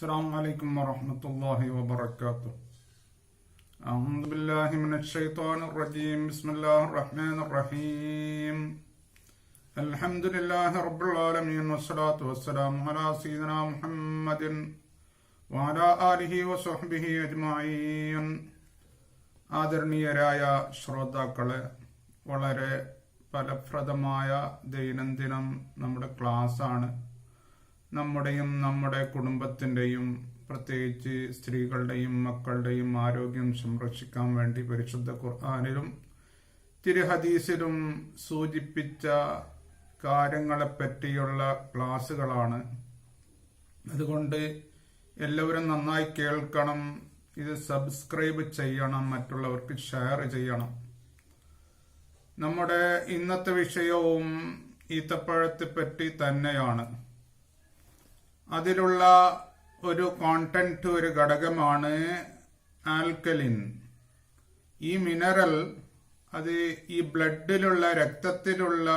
السلام عليكم ورحمة الله وبركاته أعوذ بالله من الشيطان الرجيم بسم الله الرحمن الرحيم الحمد لله رب العالمين والصلاة والسلام على سيدنا محمد وعلى آله وصحبه أجمعين ആദരണീയരായ ശ്രോതാക്കളെ വളരെ ഫലപ്രദമായ ദൈനംദിനം നമ്മുടെ ക്ലാസ്സാണ് നമ്മുടെയും നമ്മുടെ കുടുംബത്തിന്റെയും പ്രത്യേകിച്ച് സ്ത്രീകളുടെയും മക്കളുടെയും ആരോഗ്യം സംരക്ഷിക്കാൻ വേണ്ടി പരിശുദ്ധ ഖുർആാനിലും തിരുഹദീസിലും സൂചിപ്പിച്ച കാര്യങ്ങളെപ്പറ്റിയുള്ള ക്ലാസ്സുകളാണ്. അതുകൊണ്ട് എല്ലാവരും നന്നായി കേൾക്കണം ഇത് സബ്സ്ക്രൈബ് ചെയ്യണം മറ്റുള്ളവർക്ക് ഷെയർ ചെയ്യണം. നമ്മുടെ ഇന്നത്തെ വിഷയവും ഈത്തപ്പഴത്തെ പറ്റി തന്നെയാണ്. അതിലുള്ള ഒരു കോണ്ടന്റ് ഒരു ഘടകമാണ് ആൽക്കലിൻ ഈ മിനറൽ അത് ഈ ബ്ലഡിലുള്ള രക്തത്തിലുള്ള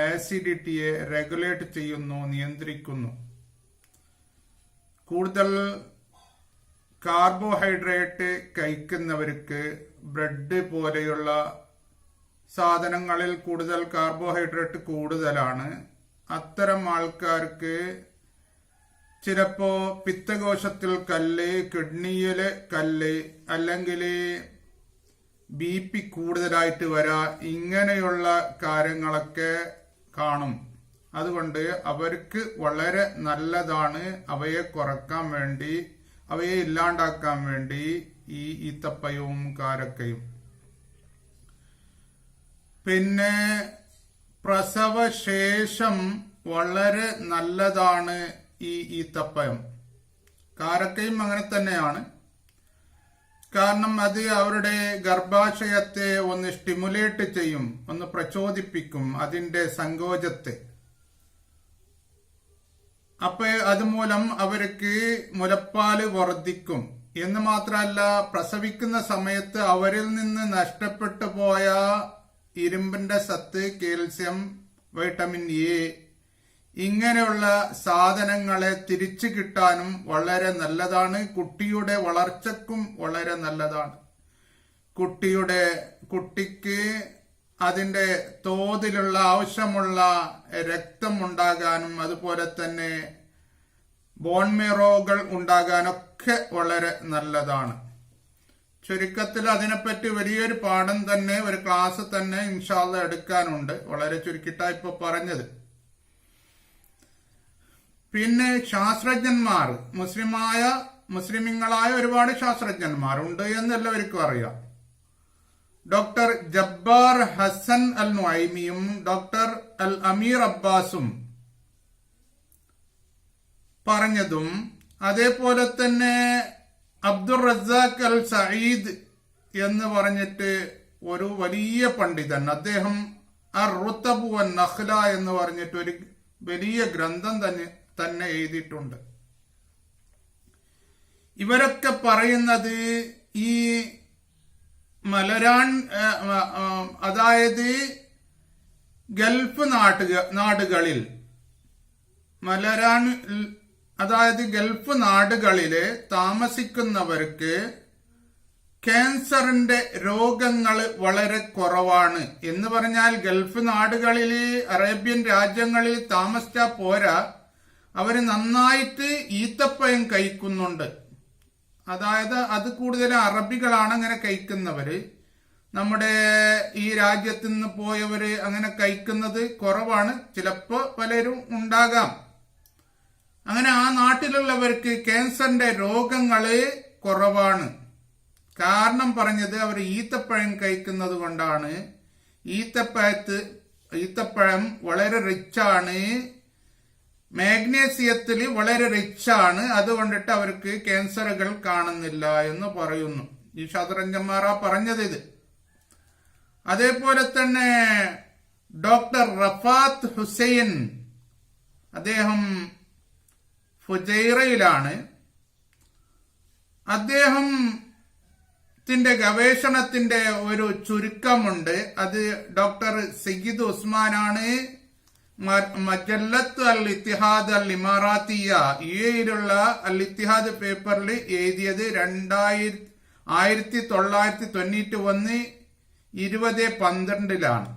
ആസിഡിറ്റിയെ റെഗുലേറ്റ് ചെയ്യുന്നു നിയന്ത്രിക്കുന്നു. കൂടുതൽ കാർബോഹൈഡ്രേറ്റ് കഴിക്കുന്നവർക്ക് ബ്രെഡ് പോലെയുള്ള സാധനങ്ങളിൽ കൂടുതൽ കാർബോഹൈഡ്രേറ്റ് കൂടുതലാണ്. അത്തരം ആൾക്കാർക്ക് ചിലപ്പോ പിത്തകോശത്തിൽ കല്ല് കിഡ്നിയിൽ കല്ല് അല്ലെങ്കിൽ ബി പി കൂടുതലായിട്ട് വരാ ഇങ്ങനെയുള്ള കാര്യങ്ങളൊക്കെ കാണും. അതുകൊണ്ട് അവർക്ക് വളരെ നല്ലതാണ് അവയെ കുറയ്ക്കാൻ വേണ്ടി അവയെ ഇല്ലാണ്ടാക്കാൻ വേണ്ടി ഈ ഈത്തപ്പയവും കാരക്കയും. പിന്നെ പ്രസവശേഷം വളരെ നല്ലതാണ് ഈ ഈത്തപ്പഴം കാരക്കയും അങ്ങനെ തന്നെയാണ്. കാരണം അത് അവരുടെ ഗർഭാശയത്തെ ഒന്ന് സ്റ്റിമുലേറ്റ് ചെയ്യും ഒന്ന് പ്രചോദിപ്പിക്കും അതിന്റെ സങ്കോചത്തെ. അപ്പൊ അതുമൂലം അവർക്ക് മുലപ്പാൽ വർദ്ധിക്കും. എന്ന് മാത്രമല്ല പ്രസവിക്കുന്ന സമയത്ത് അവരിൽ നിന്ന് നഷ്ടപ്പെട്ടു പോയ ഇരുമ്പിന്റെ സത്ത് കാൽസ്യം വൈറ്റമിൻ എ ഇങ്ങനെയുള്ള സാധനങ്ങളെ തിരിച്ചു കിട്ടാനും വളരെ നല്ലതാണ്. കുട്ടിയുടെ വളർച്ചക്കും വളരെ നല്ലതാണ്. കുട്ടിയുടെ കുട്ടിക്ക് അതിന്റെ തോതിലുള്ള ആവശ്യമുള്ള രക്തം ഉണ്ടാകാനും അതുപോലെ തന്നെ ബോൺമേറോകൾ ഉണ്ടാകാനൊക്കെ വളരെ നല്ലതാണ്. ചുരുക്കത്തിൽ അതിനെപ്പറ്റി വലിയൊരു പാഠം തന്നെ ഒരു ക്ലാസ് തന്നെ ഇൻഷാല്ല എടുക്കാനുണ്ട്. വളരെ ചുരുക്കിട്ടാ ഇപ്പൊ പറഞ്ഞത്. പിന്നെ ശാസ്ത്രജ്ഞന്മാർ മുസ്ലിമായ മുസ്ലിമിങ്ങളായ ഒരുപാട് ശാസ്ത്രജ്ഞന്മാർ ഉണ്ട് എന്ന് എല്ലാവർക്കും അറിയാം. ഡോക്ടർ ജബ്ബാർ ഹസൻ അൽ നുഐമിയും ഡോക്ടർ അൽ അമീർ അബ്ബാസും പറഞ്ഞതും അതേപോലെ തന്നെ അബ്ദുൾ റസാഖ് അൽ സയ്യിദ് എന്ന് പറഞ്ഞിട്ട് ഒരു വലിയ പണ്ഡിതൻ അദ്ദേഹം അർ റുത്തബു അൻ നഹ്ല എന്ന് പറഞ്ഞിട്ട് ഒരു വലിയ ഗ്രന്ഥം തന്നെ തന്നെ എഴുതിയിട്ടുണ്ട്. ഇവരൊക്കെ പറയുന്നത് ഈ മലരാൺ അതായത് ഗൾഫ് നാട്ടുക നാടുകളിൽ മലരാൺ അതായത് ഗൾഫ് നാടുകളിൽ താമസിക്കുന്നവർക്ക് ക്യാൻസറിന്റെ രോഗങ്ങൾ വളരെ കുറവാണ്. എന്ന് പറഞ്ഞാൽ ഗൾഫ് നാടുകളിൽ അറേബ്യൻ രാജ്യങ്ങളിൽ താമസിച്ചാൽ പോരാ. അവർ നന്നായിട്ട് ഈത്തപ്പഴം കഴിക്കുന്നുണ്ട്. അതായത് അത് കൂടുതൽ അറബികളാണ് അങ്ങനെ കഴിക്കുന്നവര്. നമ്മുടെ ഈ രാജ്യത്ത് നിന്ന് പോയവര് അങ്ങനെ കഴിക്കുന്നത് കുറവാണ്. ചിലപ്പോൾ പലരും ഉണ്ടാകാം. അങ്ങനെ ആ നാട്ടിലുള്ളവർക്ക് ക്യാൻസറിന്റെ രോഗങ്ങൾ കുറവാണ്. കാരണം പറഞ്ഞത് അവർ ഈത്തപ്പഴം കഴിക്കുന്നത് കൊണ്ടാണ്. ഈത്തപ്പഴത്ത് ഈത്തപ്പഴം വളരെ റിച്ചാണ് മാഗ്നേസിയത്തിൽ വളരെ റിച്ച് റിച്ചാണ് അതുകൊണ്ടിട്ട് അവർക്ക് ക്യാൻസറുകൾ കാണുന്നില്ല എന്ന് പറയുന്നു. ഈ ശാസ്ത്രജ്ഞന്മാരാ പറഞ്ഞത് ഇത്. അതേപോലെ തന്നെ ഡോക്ടർ റഫാത്ത് ഹുസൈൻ അദ്ദേഹം ഫുജൈറയിലാണ്. അദ്ദേഹം ത്തിന്റെ ഗവേഷണത്തിന്റെ ഒരു ചുരുക്കമുണ്ട്. അത് doctor Sayyid ഉസ്മാനാണ് Majallat al Ittihad al Imaratiya യുഎയിലുള്ള Al Ittihad പേപ്പറിൽ എഴുതിയത് രണ്ടായിരത്തി ആയിരത്തി തൊള്ളായിരത്തി തൊണ്ണൂറ്റി ഒന്ന് ഇരുപത് പന്ത്രണ്ടിലാണ്.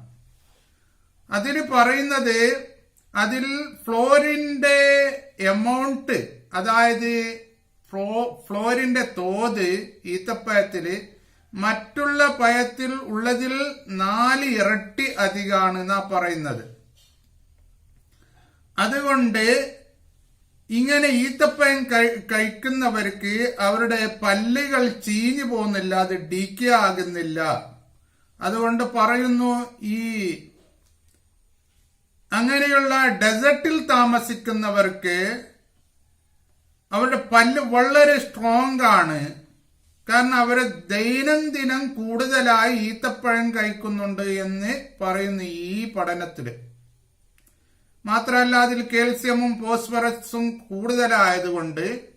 അതിൽ പറയുന്നത് അതിൽ ഫ്ലോറിന്റെ എമൗണ്ട് അതായത് ഫ്ലോ ഫ്ലോറിന്റെ തോത് ഈത്തപ്പയത്തിൽ മറ്റുള്ള പഴത്തിൽ ഉള്ളതിൽ നാല് ഇരട്ടി അധികമാണ് എന്നാ പറയുന്നത്. അതുകൊണ്ട് ഇങ്ങനെ ഈത്തപ്പഴം കഴിക്കുന്നവർക്ക് അവരുടെ പല്ലുകൾ ചീഞ്ഞു പോകുന്നില്ല അത് ഡീക്ക ആകുന്നില്ല. അതുകൊണ്ട് പറയുന്നു ഈ അങ്ങനെയുള്ള ഡെസർട്ടിൽ താമസിക്കുന്നവർക്ക് അവരുടെ പല്ല് വളരെ സ്ട്രോങ് ആണ്. കാരണം അവർ ദൈനംദിനം കൂടുതലായി ഈത്തപ്പഴം കഴിക്കുന്നുണ്ട് എന്ന് പറയുന്നു ഈ പഠനത്തിൽ. മാത്രമല്ല അതിൽ കാൽസ്യമും ഫോസ്ഫറസും കൂടുതലായതുകൊണ്ട്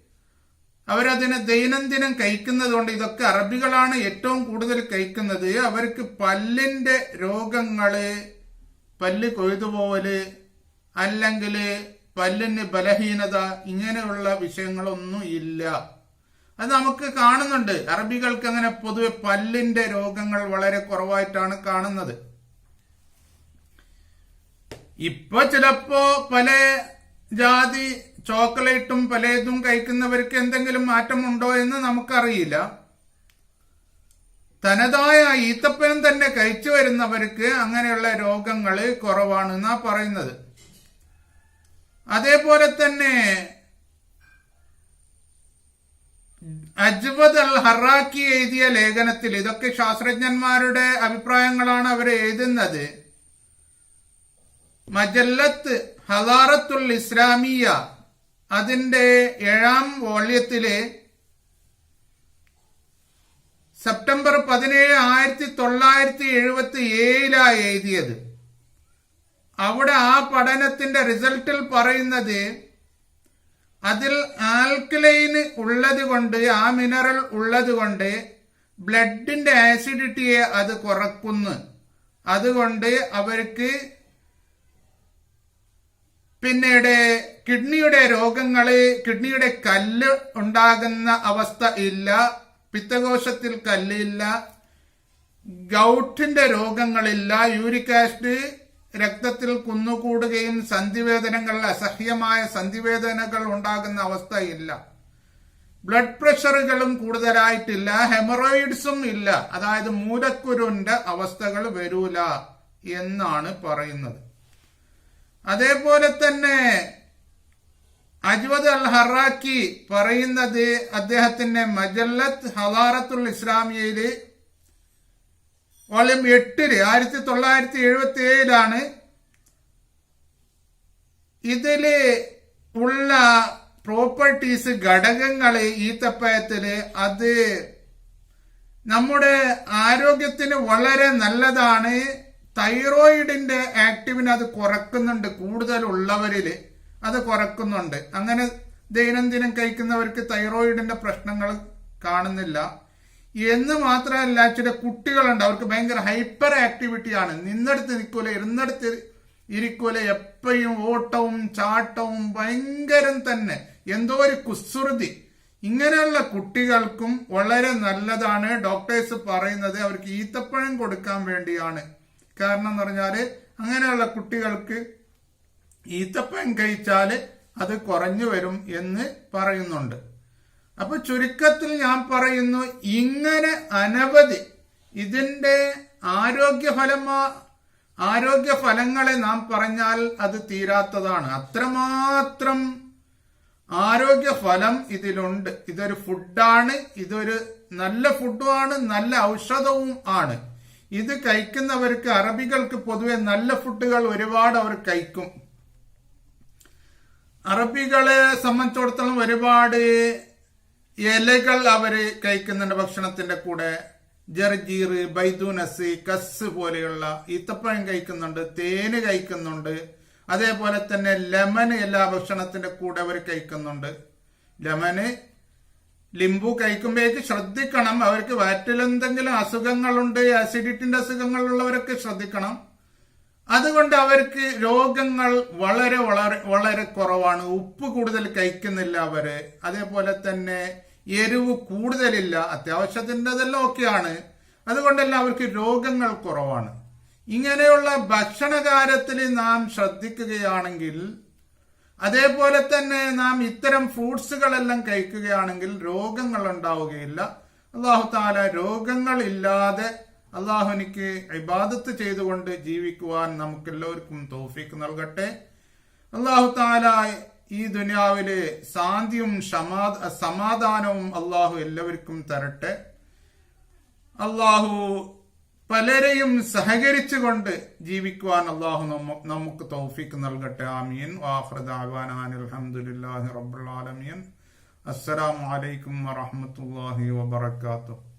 അവരതിനെ ദൈനംദിനം കഴിക്കുന്നത് കൊണ്ട് ഇതൊക്കെ അറബികളാണ് ഏറ്റവും കൂടുതൽ കഴിക്കുന്നത്. അവർക്ക് പല്ലിന്റെ രോഗങ്ങൾ പല്ല് കൊയ്തുപോവൽ അല്ലെങ്കിൽ പല്ലിന് ബലഹീനത ഇങ്ങനെയുള്ള വിഷയങ്ങളൊന്നും ഇല്ല. അത് നമുക്ക് കാണുന്നുണ്ട്. അറബികൾക്ക് അങ്ങനെ പൊതുവെ പല്ലിന്റെ രോഗങ്ങൾ വളരെ കുറവായിട്ടാണ് കാണുന്നത്. ഇപ്പൊ ചിലപ്പോ പല ജാതി ചോക്ലേറ്റും പലതും കഴിക്കുന്നവർക്ക് എന്തെങ്കിലും മാറ്റമുണ്ടോ എന്ന് നമുക്കറിയില്ല. തനതായ ഈത്തപ്പഴം തന്നെ കഴിച്ചു വരുന്നവർക്ക് അങ്ങനെയുള്ള രോഗങ്ങൾ കുറവാണെന്നാ പറയുന്നത്. അതേപോലെ തന്നെ അജ്വദ് അൽ ഹറാക്കി എഴുതിയ ലേഖനത്തിൽ ഇതൊക്കെ ശാസ്ത്രജ്ഞന്മാരുടെ അഭിപ്രായങ്ങളാണ് അവർ എഴുതുന്നത്. മജല്ലത്ത് ഹദാറത്തുൽ ഇസ്ലാമിയ അതിന്റെ ഏഴാം വോള്യത്തിലെ സെപ്റ്റംബർ പതിനേഴ് ആയിരത്തി തൊള്ളായിരത്തി എഴുപത്തി ഏഴിലാ എഴുതിയത്. അവിടെ ആ പഠനത്തിന്റെ റിസൾട്ടിൽ പറയുന്നത് അതിൽ ആൽക്കലൈന് ഉള്ളത് കൊണ്ട് ആ മിനറൽ ഉള്ളത് കൊണ്ട് ബ്ലഡിന്റെ ആസിഡിറ്റിയെ അത് കുറക്കുന്നു. അതുകൊണ്ട് അവർക്ക് പിന്നീട് കിഡ്നിയുടെ രോഗങ്ങൾ കിഡ്നിയുടെ കല്ല് ഉണ്ടാകുന്ന അവസ്ഥ ഇല്ല പിത്തകോശത്തിൽ കല്ലില്ല ഗൗട്ടിന്റെ രോഗങ്ങളില്ല യൂരിക് ആസിഡ് രക്തത്തിൽ കുന്നുകൂടുകയും സന്ധിവേദനകൾ അസഹ്യമായ സന്ധിവേദനകൾ ഉണ്ടാകുന്ന അവസ്ഥയില്ല ബ്ലഡ് പ്രഷറുകളും കൂടുതലായിട്ടില്ല ഹെമറോയിഡ്സും ഇല്ല. അതായത് മൂലക്കുരുന്റെ അവസ്ഥകൾ വരൂല എന്നാണ് പറയുന്നത്. അതേപോലെ തന്നെ അജ്വദ് അൽ ഹറാക്കി പറയുന്നത് അദ്ദേഹത്തിന്റെ മജല്ലത്ത് ഹവാറത്തുൽ ഇസ്ലാമിയയിൽ വോളിയം എട്ടിൽ ആയിരത്തി തൊള്ളായിരത്തി എഴുപത്തി ഏഴിലാണ് ഇതിൽ ഉള്ള പ്രോപ്പർട്ടീസ് ഘടകങ്ങൾ ഈത്തപ്പയത്തിൽ അത് നമ്മുടെ ആരോഗ്യത്തിന് വളരെ നല്ലതാണ്. തൈറോയിഡിന്റെ ആക്ടിവിനെ അത് കുറക്കുന്നുണ്ട് കൂടുതൽ ഉള്ളവരിൽ അത് കുറക്കുന്നുണ്ട്. അങ്ങനെ ദൈനംദിനം കഴിക്കുന്നവർക്ക് തൈറോയിഡിന്റെ പ്രശ്നങ്ങൾ കാണുന്നില്ല. എന്ന് മാത്രമല്ല ചില കുട്ടികളുണ്ട് അവർക്ക് ഭയങ്കര ഹൈപ്പർ ആക്ടിവിറ്റിയാണ് നിന്നെടുത്ത് നിൽക്കൂല ഇരുന്നെടുത്ത് ഇരിക്കൂല എപ്പോഴും ഓട്ടവും ചാട്ടവും ഭയങ്കരം തന്നെ. എന്തോ ഒരു കുസൃതി. ഇങ്ങനെയുള്ള കുട്ടികൾക്കും വളരെ നല്ലതാണ്. ഡോക്ടേഴ്സ് പറയുന്നത് അവർക്ക് ഈത്തപ്പഴം കൊടുക്കാൻ വേണ്ടിയാണ്. കാരണം എന്ന് പറഞ്ഞാൽ അങ്ങനെയുള്ള കുട്ടികൾക്ക് ഈത്തപ്പഴം കഴിച്ചാൽ അത് കുറഞ്ഞു വരും എന്ന് പറയുന്നുണ്ട്. അപ്പൊ ചുരുക്കത്തിൽ ഞാൻ പറയുന്നു ഇങ്ങനെ അനവധി ഇതിന്റെ ആരോഗ്യഫലമാ ആരോഗ്യ ഫലങ്ങളെ നാം പറഞ്ഞാൽ അത് തീരാത്തതാണ്. അത്രമാത്രം ആരോഗ്യ ഫലം ഇതിലുണ്ട്. ഇതൊരു ഫുഡാണ് ഇതൊരു നല്ല ഫുഡുമാണ് നല്ല ഔഷധവും ആണ്. ഇത് കഴിക്കുന്നവർക്ക് അറബികൾക്ക് പൊതുവെ നല്ല ഫുഡുകൾ ഒരുപാട് അവർ കഴിക്കും. അറബികളെ സംബന്ധിച്ചിടത്തോളം ഒരുപാട് ഇലകൾ അവർ കഴിക്കുന്നുണ്ട് ഭക്ഷണത്തിന്റെ കൂടെ. ജർജീർ ബൈദൂനസ് കസ് പോലെയുള്ള ഈത്തപ്പഴം കഴിക്കുന്നുണ്ട് തേന് കഴിക്കുന്നുണ്ട്. അതേപോലെ തന്നെ ലെമൺ എല്ലാ ഭക്ഷണത്തിന്റെ കൂടെ അവർ കഴിക്കുന്നുണ്ട്. ലെമന് ലിംബു കഴിക്കുമ്പോഴേക്ക് ശ്രദ്ധിക്കണം. അവർക്ക് വയറ്റിൽ എന്തെങ്കിലും അസുഖങ്ങളുണ്ട് ആസിഡിറ്റിന്റെ അസുഖങ്ങളുള്ളവരൊക്കെ ശ്രദ്ധിക്കണം. അതുകൊണ്ട് അവർക്ക് രോഗങ്ങൾ വളരെ വളരെ വളരെ കുറവാണ്. ഉപ്പ് കൂടുതൽ കഴിക്കുന്നില്ല അവർ. അതേപോലെ തന്നെ എരിവ് കൂടുതലില്ല. അത്യാവശ്യത്തിന്റെതെല്ലാം ഒക്കെയാണ്. അതുകൊണ്ടെല്ലാം അവർക്ക് രോഗങ്ങൾ കുറവാണ്. ഇങ്ങനെയുള്ള ഭക്ഷണ കാര്യത്തിൽ നാം ശ്രദ്ധിക്കുകയാണെങ്കിൽ അതേപോലെ തന്നെ നാം ഇത്തരം ഫ്രൂട്ട്സുകളെല്ലാം കഴിക്കുകയാണെങ്കിൽ രോഗങ്ങൾ ഉണ്ടാവുകയില്ല അള്ളാഹു താല രോഗങ്ങൾ ഇല്ലാതെ അള്ളാഹുനിക്ക് ഇബാദത്ത് ചെയ്തുകൊണ്ട് ജീവിക്കുവാൻ നമുക്കെല്ലാവർക്കും തോഫിക്ക് നൽകട്ടെ. അള്ളാഹു താല ഈ ദുനിയാവിൽ ശാന്തിയും സമാധാനവും അള്ളാഹു എല്ലാവർക്കും തരട്ടെ. അള്ളാഹു പലരെയും സഹകരിച്ചുകൊണ്ട് ജീവിക്കുവാൻ അള്ളാഹു നമുക്ക് തൗഫീക്ക് നൽകട്ടെ. ആമീൻ. അലഹമുല്ലാഹി റബ്ബുൽ ആലമീൻ. അസ്സലാമു അലൈക്കും വറഹ്മത്തുള്ളാഹി വബറകാതുഹു.